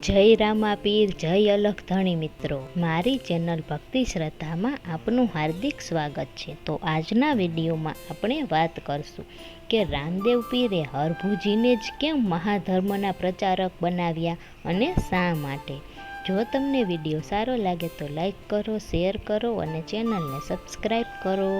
જય રામા પીર જય અલખ ધણી મિત્રો. મારી ચેનલ ભક્તિ શ્રદ્ધામાં આપનું હાર્દિક સ્વાગત છે. તો આજના વિડીયોમાં આપણે વાત કરશું કે રામદેવ પીરે હરભુજીને જ કેમ મહાધર્મના પ્રચારક બનાવ્યા અને શા માટે? જો તમને વીડિયો સારો લાગે તો લાઈક કરો, શેર કરો અને ચેનલને સબસ્ક્રાઈબ કરો.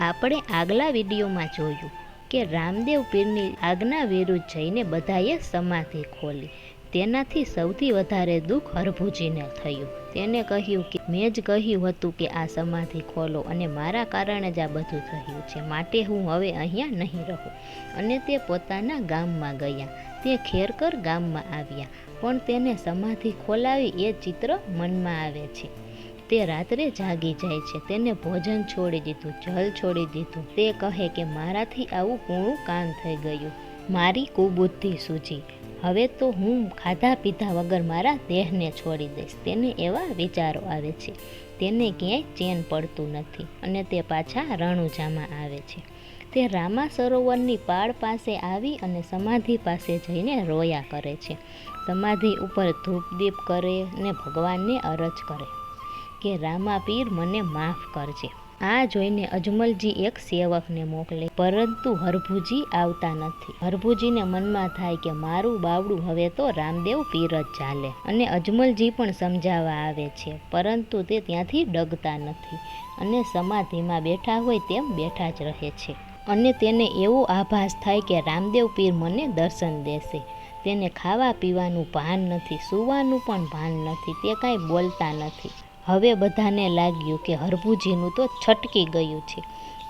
આપણે આગલા વિડીયોમાં જોયું કે રામદેવ પીરની આજ્ઞા વિરુદ્ધ જઈને બધાએ સમાધિ ખોલી. તેનાથી સૌથી વધારે દુઃખ હરભુજીને થયું. તેને કહ્યું કે, મેં જ કહ્યું હતું કે આ સમાધિ ખોલો અને મારા કારણે જ આ બધું થયું છે. માટે હું હવે અહીંયા નહીં રહું. અને તે પોતાના ગામમાં ગયા. તે ખેરકર ગામમાં આવ્યા. પણ તેને સમાધિ ખોલાવી એ ચિત્ર મનમાં આવે છે. તે રાત્રે જાગી જાય છે. તેને ભોજન છોડી દીધું, જલ છોડી દીધું. તે કહે કે, મારાથી આવું કૂણું કામ થઈ ગયું? મારી કુબુદ્ધિ સૂજી. હવે તો હું ખાધા પીધા વગર મારા દેહને છોડી દઈશ. તેને એવા વિચારો આવે છે. તેને ક્યાંય ચેન પડતું નથી અને તે પાછા રણુજામાં આવે છે. તે રામા સરોવરની પાળ પાસે આવી અને સમાધિ પાસે જઈને રોયા કરે છે. સમાધિ ઉપર ધૂપદીપ કરે અને ભગવાનને અરજ કરે કે, રામા પીર, મને માફ કરજે. આ જોઈને અજમલજી એક સેવકને મોકલે, પરંતુ હરભુજી આવતા નથી. હરભુજીને મનમાં થાય કે મારું બાવડું હવે તો રામદેવ પીર જ ચાલે. અને અજમલજી પણ સમજાવવા આવે છે, પરંતુ તે ત્યાંથી ડગતા નથી અને સમાધિમાં બેઠા હોય તેમ બેઠા જ રહે છે. અને તેને એવો આભાસ થાય કે રામદેવ પીર મને દર્શન દેશે. તેને ખાવા પીવાનું ભાન નથી, સૂવાનું પણ ભાન નથી, તે કાંઈ બોલતા નથી. હવે બધાને લાગ્યું કે હરભુજીનું તો છટકી ગયું છે.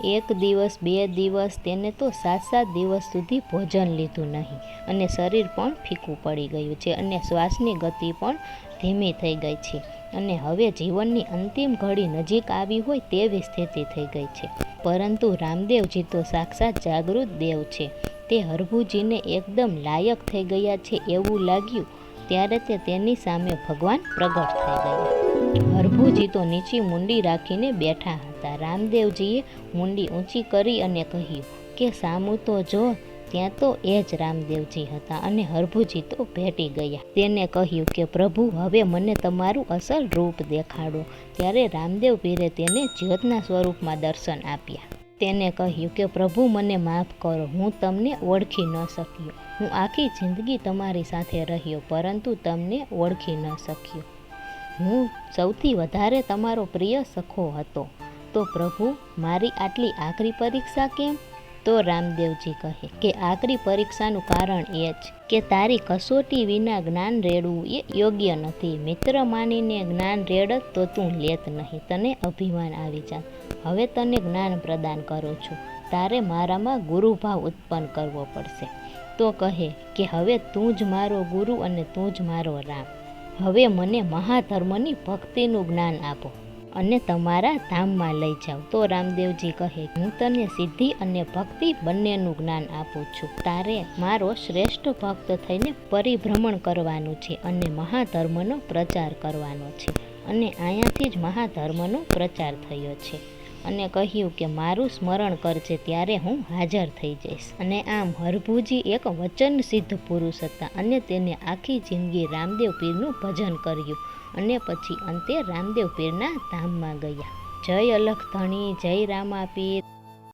એક દિવસ, બે દિવસ, તેને તો સાત સાત દિવસ સુધી ભોજન લીધું નહીં અને શરીર પણ ફીકું પડી ગયું છે અને શ્વાસની ગતિ પણ ધીમી થઈ ગઈ છે અને હવે જીવનની અંતિમ ઘડી નજીક આવી હોય તેવી સ્થિતિ થઈ ગઈ છે. પરંતુ રામદેવજી તો સાક્ષાત જાગૃત દેવ છે. તે હરભુજીને એકદમ લાયક થઈ ગયા છે એવું લાગ્યું, ત્યારે તે તેની સામે ભગવાન પ્રગટ થઈ ગયા. હરભુજી તો નીચી મુંડી રાખીને બેઠા હતા. રામદેવજીએ મુંડી ઊંચી કરી અને કહ્યું, કે સામું તો જો, ત્યાં તો એ જ રામદેવજી હતા. અને હરભુજી તો ભેટી ગયા. તેને કહ્યું કે, પ્રભુ, હવે મને તમારું અસલ રૂપ દેખાડો. ત્યારે રામદેવ પીરે તેને જ્યોતના સ્વરૂપમાં દર્શન આપ્યા. તેને કહ્યું કે, પ્રભુ, મને માફ કરો, હું તમને ઓળખી ન શક્યો. હું આખી જિંદગી તમારી સાથે રહ્યો, પરંતુ તમને ઓળખી ન શક્યો. હું સૌથી વધારે તમારો પ્રિય સખો હતો. તો પ્રભુ, મારી આટલી આકરી પરીક્ષા કેમ? તો રામદેવજી કહે કે આકરી પરીક્ષાનું કારણ એ જ કે તારી કસોટી વિના જ્ઞાન રેડવું એ યોગ્ય નથી. મિત્ર માનીને જ્ઞાન રેડત તો તું લેત નહીં. તને અભિમાન આવી જા હવે તને જ્ઞાન પ્રદાન કરું છું. તારે મારામાં ગુરુભાવ ઉત્પન્ન કરવો પડશે. તો કહે કે હવે તું જ મારો ગુરુ અને તું જ મારો રામ. હવે મને મહાધર્મની ભક્તિનું જ્ઞાન આપો અને તમારા ધામમાં લઈ જાઓ. તો રામદેવજી કહે, હું તને સિદ્ધિ અને ભક્તિ બંનેનું જ્ઞાન આપું છું. તારે મારો શ્રેષ્ઠ ભક્ત થઈને પરિભ્રમણ કરવાનું છે અને મહાધર્મનો પ્રચાર કરવાનો છે. અને અહીંયાથી જ મહાધર્મનો પ્રચાર થયો છે. અને કહ્યું કે મારું સ્મરણ કરજે ત્યારે હું હાજર થઈ જઈશ. અને આમ હરભુજી એક વચન સિદ્ધ પુરુષ હતા અને તેને આખી જિંદગી રામદેવ પીરનું ભજન કર્યું અને પછી અંતે રામદેવ પીરના ધામમાં ગયા. જય અલખ ધણી જય રામા પીર